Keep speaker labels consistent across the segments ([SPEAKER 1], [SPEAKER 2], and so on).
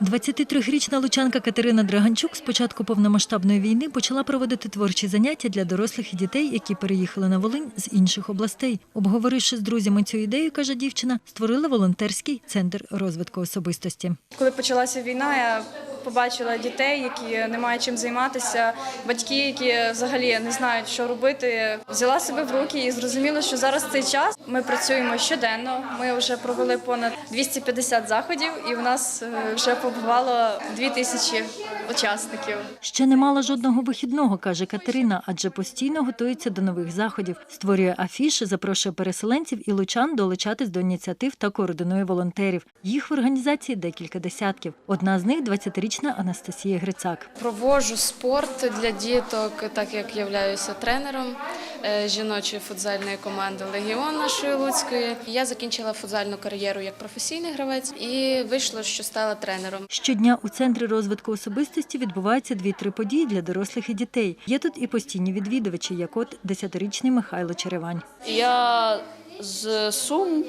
[SPEAKER 1] 23-річна лучанка Катерина Драганчук з початку повномасштабної війни почала проводити творчі заняття для дорослих і дітей, які переїхали на Волинь з інших областей. Обговоривши з друзями цю ідею, каже дівчина, створила волонтерський центр розвитку особистості.
[SPEAKER 2] Коли почалася війна, я побачила дітей, які не мають чим займатися, батьки, які взагалі не знають, що робити. Взяла себе в руки і зрозуміла, що зараз цей час. Ми працюємо щоденно. Ми вже провели понад 250 заходів, і в нас е, вже побувало 2000 учасників.
[SPEAKER 1] Ще не мала жодного вихідного, каже Катерина, адже постійно готується до нових заходів, створює афіши, запрошує переселенців і лучан долучатись до ініціатив та координує волонтерів. Їх в організації декілька десятків. Одна з них – 20-річна Анастасія Грицак.
[SPEAKER 3] Проводжу спорт для діток, так як являюся тренером е, жіночої футзальної команди Легіон нашої Луцької. Я закінчила футзальну кар'єру як професійний гравець і вийшло, що стала тренером.
[SPEAKER 1] Щодня у центрі розвитку особистості відбуваються дві-три події для дорослих і дітей. Є тут і постійні відвідувачі, як от 10-річний Михайло Черевань.
[SPEAKER 4] Я з Сум.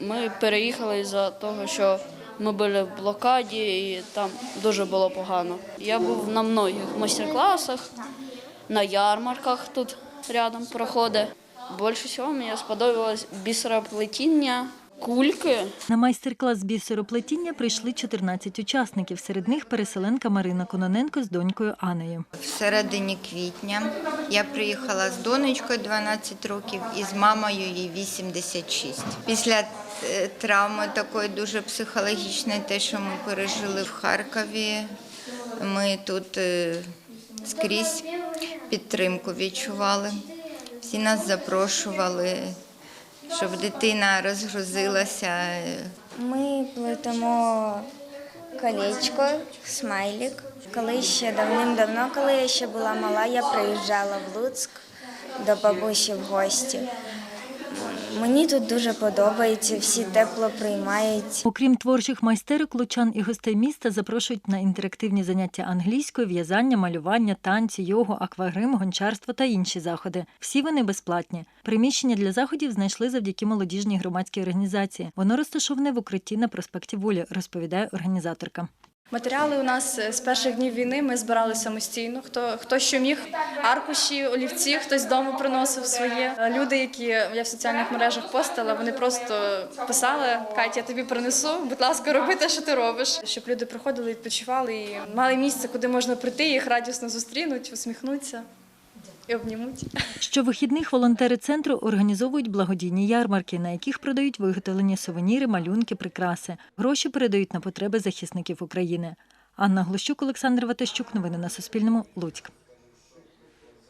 [SPEAKER 4] Ми переїхали за того, що ми були в блокаді і там дуже було погано. Я був на многих майстер-класах, на ярмарках тут рядом проходить. Більше всього мені сподобалось бісероплетіння, кульки.
[SPEAKER 1] На майстер-клас бісероплетіння прийшли 14 учасників. Серед них переселенка Марина Кононенко з донькою Анею.
[SPEAKER 5] В середині квітня я приїхала з донечкою 12 років і з мамою їй 86. Після е, травми такої дуже психологічної, те, що ми пережили в Харкові, ми тут е, скрізь підтримку відчували. Всі нас запрошували, щоб дитина розгрузилася.
[SPEAKER 6] Ми плетемо колечко, смайлик. Коли ще давним-давно, коли я ще була мала, я приїжджала в Луцьк до бабусі в гості. Мені тут дуже подобається, всі тепло приймають.
[SPEAKER 1] Окрім творчих майстерок, лучан і гостей міста запрошують на інтерактивні заняття англійською, в'язання, малювання, танці, йогу, аквагрим, гончарство та інші заходи. Всі вони безплатні. Приміщення для заходів знайшли завдяки молодіжній громадській організації. Воно розташоване в укритті на проспекті Волі, розповідає організаторка.
[SPEAKER 2] Матеріали у нас е, з перших днів війни ми збирали самостійно. Хто хто що міг, аркуші, олівці, хтось дому приносив своє. Е, Люди, які я в соціальних мережах постила, вони просто писали: Катя, я тобі принесу, будь ласка, роби те, що ти робиш. Щоб люди приходили, відпочивали і мали місце, куди можна прийти, їх радісно зустрінуть, усміхнуться і обнімуть.
[SPEAKER 1] Щовихідних волонтери центру організовують благодійні ярмарки, на яких продають виготовлені сувеніри, малюнки, прикраси. Гроші передають на потреби захисників України. Анна Глущук, Олександр Ватащук. Новини на Суспільному. Луцьк.